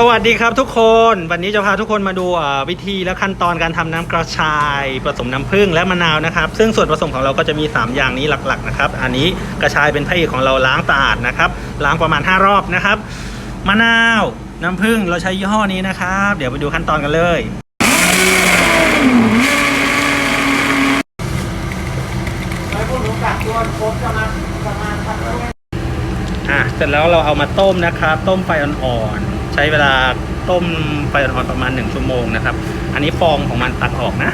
สวัสดีครับทุกคน วันนี้จะพาทุกคนมาดูวิธีและขั้นตอนการทำน้ำกระชายผสมน้ำผึ้งและมะนาวนะครับ ซึ่งส่วนผสมของเราก็จะมี 3 อย่างนี้หลักๆนะครับ อันนี้กระชายเป็นพระเอกของเราล้างสะอาดนะครับ ล้างประมาณ 5 รอบนะครับ มะนาวน้ำผึ้งเราใช้ยี่ห้อนี้นะครับ เดี๋ยวไปดูขั้นตอนกันเลยอะเสร็จแล้วเราเอามาต้มนะครับ ต้มไฟอ่อนๆ ใช้เวลาต้มไฟอ่อนๆประมาณ 1 ชั่วโมงนะครับ อันนี้ฟองของมันตักออกนะ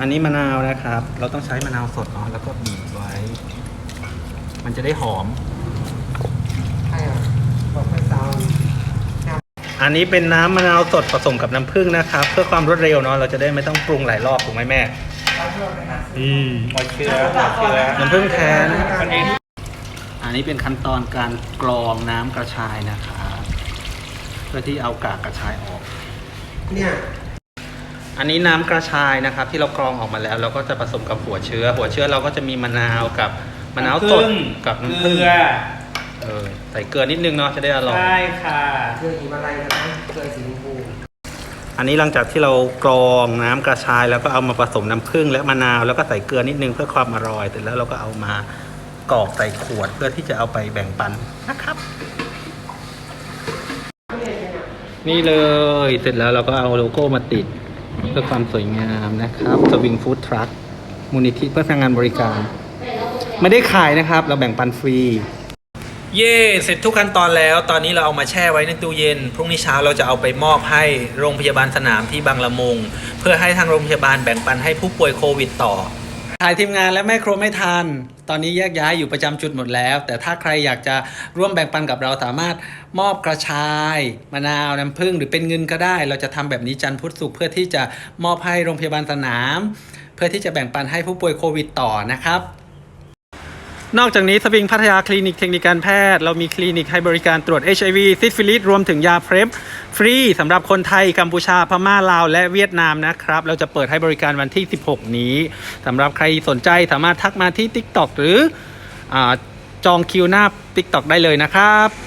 อันนี้มะนาวนะครับ เราต้องใช้มะนาวสดเนาะแล้วก็บีบไว้ มันจะได้หอมใช่ครับบอกไปซาวน์อันนี้เป็นน้ำมะนาวสดผสมกับน้ำผึ้งนะครับ เพื่อความรวดเร็วเนาะเราจะได้ไม่ต้องปรุงหลายรอบถูกไหมแม่อืมหัวเชื้อหัวเชื้อน้ำผึ้งแท้นะครับอันนี้อันนี้เป็นขั้นตอนการกรองน้ำกระชายนะครับ เพื่อที่เอากากกระชายออก เนี่ย อันนี้น้ำกระชายนะครับ ที่เรากรองออกมาแล้ว เราก็จะผสมกับหัวเชื้อ หัวเชื้อเราก็จะมีมะนาวกับมะนาวสดกับน้ำเกผึ้งลือเออใส่เกลือนิดนึงเนาะจะได้อร่อย ใช่ค่ะเคยหิมาลัยกันนะเคยสีชมพูอันนี้หลังจากที่เรากรองน้ำกระชาย แล้วก็เอามาผสมน้ำผึ้งและมะนาวแล้วก็ใส่เกลือนิดนึงเพื่อความอร่อยเสร็จแล้วเราก็เอามากรอกใส่ขวดเพื่อที่จะเอาไปแบ่งปันนะครับ นี่เลยเสร็จแล้วเราก็เอาโลโก้มาติด เพื่อความสวยงามนะครับสวิงฟู้ดทรัคมูลนิธิเพื่อพนักงานบริการ ไม่ได้ขายนะครับ เราแบ่งปันฟรี เย่เสร็จทุกขั้นตอนแล้ว ตอนนี้เราเอามาแช่ไว้ในตู้เย็น พรุ่งนี้เช้าเราจะเอาไปมอบให้โรงพยาบาลสนามที่บางละมุง เพื่อให้ทางโรงพยาบาลแบ่งปันให้ผู้ป่วยโควิดต่อ ถ่ายทีมงานและแม่ครัวไม่ทัน ตอนนี้แยกย้ายอยู่ประจำจุดหมดแล้ว แต่ถ้าใครอยากจะร่วมแบ่งปันกับเราสามารถมอบกระชาย มะนาวน้ำผึ้งหรือเป็นเงินก็ได้ เราจะทำแบบนี้จันทร์พุธศุกร์เพื่อที่จะมอบให้โรงพยาบาลสนาม เพื่อที่จะแบ่งปันให้ผู้ป่วยโควิดต่อนะครับ นอกจากนี้สวิงพัทยาคลินิกเทคนิคการแพทย์ เรามีคลินิกให้บริการตรวจ HIV ซิฟิลิสรวมถึงยาเพร p ฟรีสำหรับคนไทย กัมพูชา พม่า ลาว และเวียดนามนะครับ เราจะเปิดให้บริการวันที่ 16 นี้สำหรับใครสนใจสามารถทักมาที่ TikTok หรืออจองคิวหน้า TikTok ได้เลยนะครับ